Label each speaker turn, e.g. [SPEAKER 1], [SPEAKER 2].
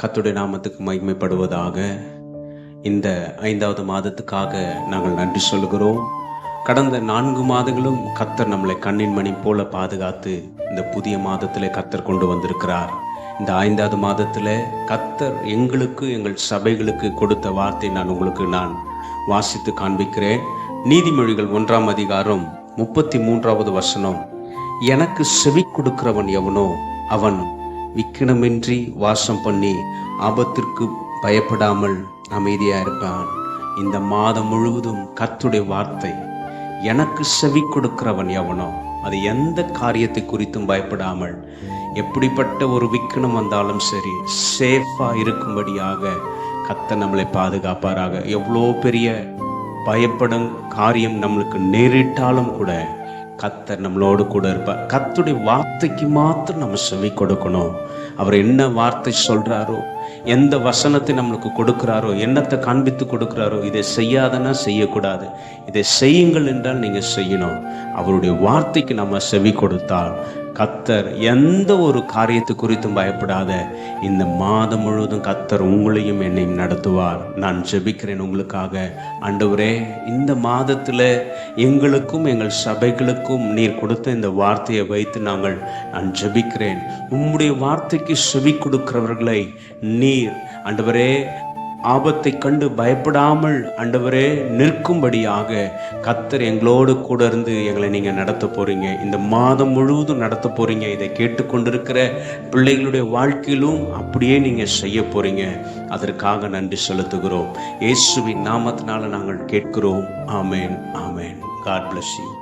[SPEAKER 1] கத்துடைய நாமத்துக்கு மகிமைப்படுவதாக இந்த ஐந்தாவது மாதத்துக்காக நாங்கள் நன்றி சொல்கிறோம் கடந்த நான்கு மாதங்களும் கத்தர் நம்மளை கண்ணின் மணி போல பாதுகாத்து இந்த புதிய மாதத்தில் கத்தர் கொண்டு வந்திருக்கிறார். இந்த ஐந்தாவது மாதத்தில் கத்தர் எங்களுக்கு எங்கள் சபைகளுக்கு கொடுத்த வார்த்தை நான் உங்களுக்கு நான் வாசித்து காண்பிக்கிறேன். நீதிமொழிகள் ஒன்றாம் அதிகாரம் முப்பத்தி மூன்றாவது வசனம். எனக்கு செவி கொடுக்கிறவன் எவனோ அவன் விக்கினமின்றி வாசம் பண்ணி ஆபத்திற்கு பயப்படாமல் அமைதியாக இருப்பான் இந்த மாதம் முழுவதும் கத்துடைய வார்த்தை எனக்கு செவி கொடுக்கிறவன் எவனோ அது எந்த காரியத்தை குறித்தும் பயப்படாமல் எப்படிப்பட்ட ஒரு விக்கினம் வந்தாலும் சரி சேஃபாக இருக்கும்படியாக கத்த நம்மளை பாதுகாப்பாராக. எவ்வளோ பெரிய பயப்படும் காரியம் நம்மளுக்கு நேரிட்டாலும் கூட கத்தர் நம்மளோடு கூட இருப்பார். கத்துடைய வார்த்தைக்கு மாத்திரம் நம்ம செவி கொடுக்கணும். அவர் என்ன வார்த்தை சொல்கிறாரோ எந்த வசனத்தை நம்மளுக்கு கொடுக்குறாரோ என்னத்தை காண்பித்து கொடுக்குறாரோ இதை செய்யாதனா செய்யக்கூடாது. இதை செய்யுங்கள் என்றால் நீங்கள் செய்யணும். அவருடைய வார்த்தைக்கு நம்ம செவி கொடுத்தால் கத்தர் எந்த ஒரு காரியத்து குறித்தும் பயப்படாத இந்த மாதம் முழுவதும் கத்தர் உங்களையும் என்னையும் நடத்துவார். நான் ஜெபிக்கிறேன் உங்களுக்காக. ஆண்டவரே இந்த மாதத்தில் எங்களுக்கும் எங்கள் சபைகளுக்கும் நீர் கொடுத்த இந்த வார்த்தையை வைத்து நாங்கள் நான் ஜெபிக்கிறேன். உம்முடைய வார்த்தைக்கு செவி கொடுக்கிறவர்களை நீர் ஆண்டவரே ஆபத்தை கண்டு பயப்படாமல் ஆண்டவரே நிற்கும்படியாக கத்தர் எங்களோடு கூட இருந்து எங்களை நீங்கள் நடத்த போகிறீங்க இந்த மாதம் முழுவதும் நடத்த போகிறீங்க இதை கேட்டுக்கொண்டிருக்கிற பிள்ளைகளுடைய வாழ்க்கையிலும் அப்படியே நீங்கள் செய்ய போகிறீங்க அதற்காக நன்றி செலுத்துகிறோம். இயேசுவின் நாமத்தினால நாங்கள் கேட்கிறோம். ஆமேன் ஆமேன். God bless you